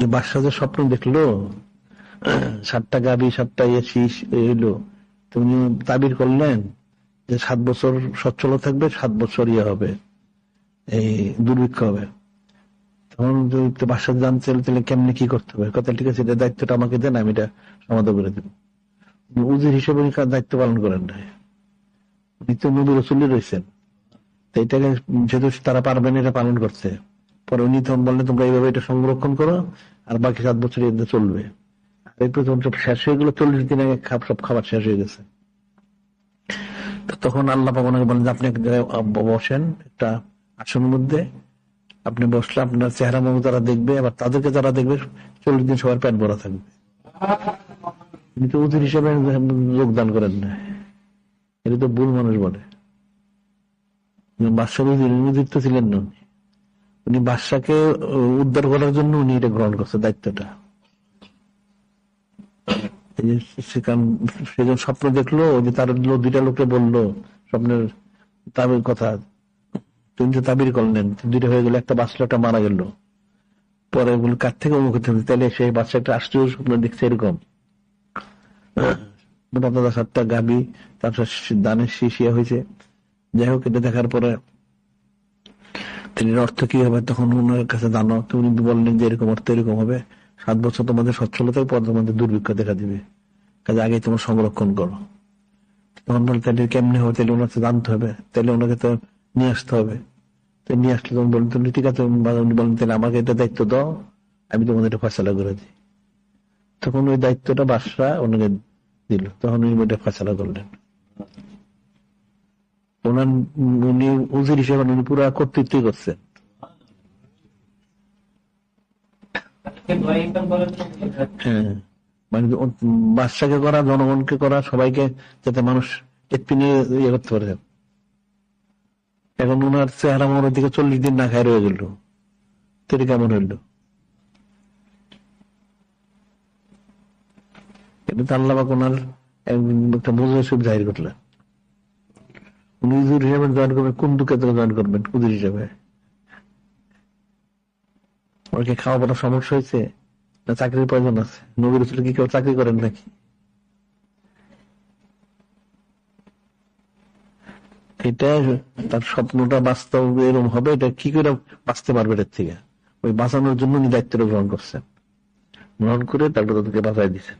বাদশাহ যে স্বপ্ন দেখল? সাতটা গাবি সাতটা শীষ হইল। তুমি তাবির করলেন যে সাত বছর সচ্ছল থাকবে, সাত বছর ইয়ে হবে, এই দুর্ভিক্ষ হবে। তখন যদি বাদশাহ জানতে চাইলে তাহলে কেমনে কি করতে হবে? কথা ঠিক আছে, এটা দায়িত্বটা আমাকে দেন, আমি এটা সমাধান করে দেবো। উজির হিসেবে দায়িত্ব পালন করেন না উনি তো নবী রসুল্লি রয়েছেন। তো এটাকে যেহেতু তারা পারবেন, এটা পালন করতে পরে উনি তখন বললেন, তোমরা এইভাবে এটা সংরক্ষণ করো, আর বাকি সাত বছর এতে চলবে। সব শেষ হয়ে গেলো, চল্লিশ দিন আগে সব খাবার শেষ হয়ে গেছে। তখন আল্লাহ পাক বলেন যে আপনি এক জায়গায় বসেন, একটা আসনের মধ্যে। আপনি বসলে আপনার চেহারা মুখ তারা দেখবে, আবার তাদেরকে যারা দেখবে, চল্লিশ দিন সবার পেট ভরা থাকবে। তো উজির হিসেবে যোগদান করেন না। এটা তো ভুল মানুষ বলে। বাদশাহ উজির তো ছিলেন না উনি। বাদশাকে উদ্ধার করার জন্য উনি এটা গ্রহণ করছে, দায়িত্বটা। এই যে সেখান সে স্বপ্ন দেখল, যে তার দুইটা লোকে বলল, স্বপ্নের তাবির কথা, তিনি তো তাবির করলেন দুইটা হয়ে গেল, একটা বাচ্চাটা মারা গেল। পরে বলে কার থেকে অমুক তাহলে সেই বাচ্চাটা আশ্চর্য স্বপ্ন দেখছে এরকম। দাদা সাতটা গাবি, তারপর দানের শিশিয়া হয়েছে। যাই হোক, এটা দেখার পরে তিনি অর্থ কি হবে? তখন ওনার কাছে জানো উনি বললেন যে এরকম অর্থ, এরকম হবে। সাত বছর তোমাদের সচ্ছলতার পর তোমাদের দুর্ভিক্ষ দেখা দিবে। কাজে আগে তোমার সংরক্ষণ করো। তখন বলে তাহলে কেমনে হবে? তাহলে ওনাকে জানতে হবে। তাহলে ওনাকে তো নিয়ে আসতে হবে। তো নিয়ে আসলে তখন বললেন, তুমি ঠিক আছে? উনি বলেন তাহলে আমাকে এটা দায়িত্ব দাও, আমি তোমাদের এটা ফয়সালা করে দিই। তখন ওই দায়িত্বটা বাদশাহ ওনাকে দিল। তখন উনি ওইটা ফয়সালা করলেন। ওনার উনি উজির হিসেবে উনি পুরা কর্তৃত্বই করছেন হ্যাঁ। মানে করা, জনগণকে করা, সবাইকে যাতে মানুষ নিয়ে ইয়ে করতে পারে। এখন ওনার চেহারা মনের দিকে চল্লিশ দিন না খায় রয়ে গেল। তিনি কেমন হইল? এটা তো আল্লাহ পাক ওনার এক- একটা মুজসিব জাহির করলেন। হুজুর হিসেবে জয়েন করবেন, কোন দুঃখে জয়েন করবেন, হুজুর হিসেবে? ওকে খাওয়া পড়া সমস্যা হয়েছে না চাকরির প্রয়োজন আছে? নবীর রসুল কি কেউ চাকরি করেন নাকি? এটা তার স্বপ্নটা বাস্তব এরকম হবে, এটা কি করে বাঁচতে পারবে এটার থেকে? ওই বাঁচানোর জন্য উনি দায়িত্বটা গ্রহণ করছেন। গ্রহণ করে তারপর তাদেরকে বাঁচাই দিচ্ছেন।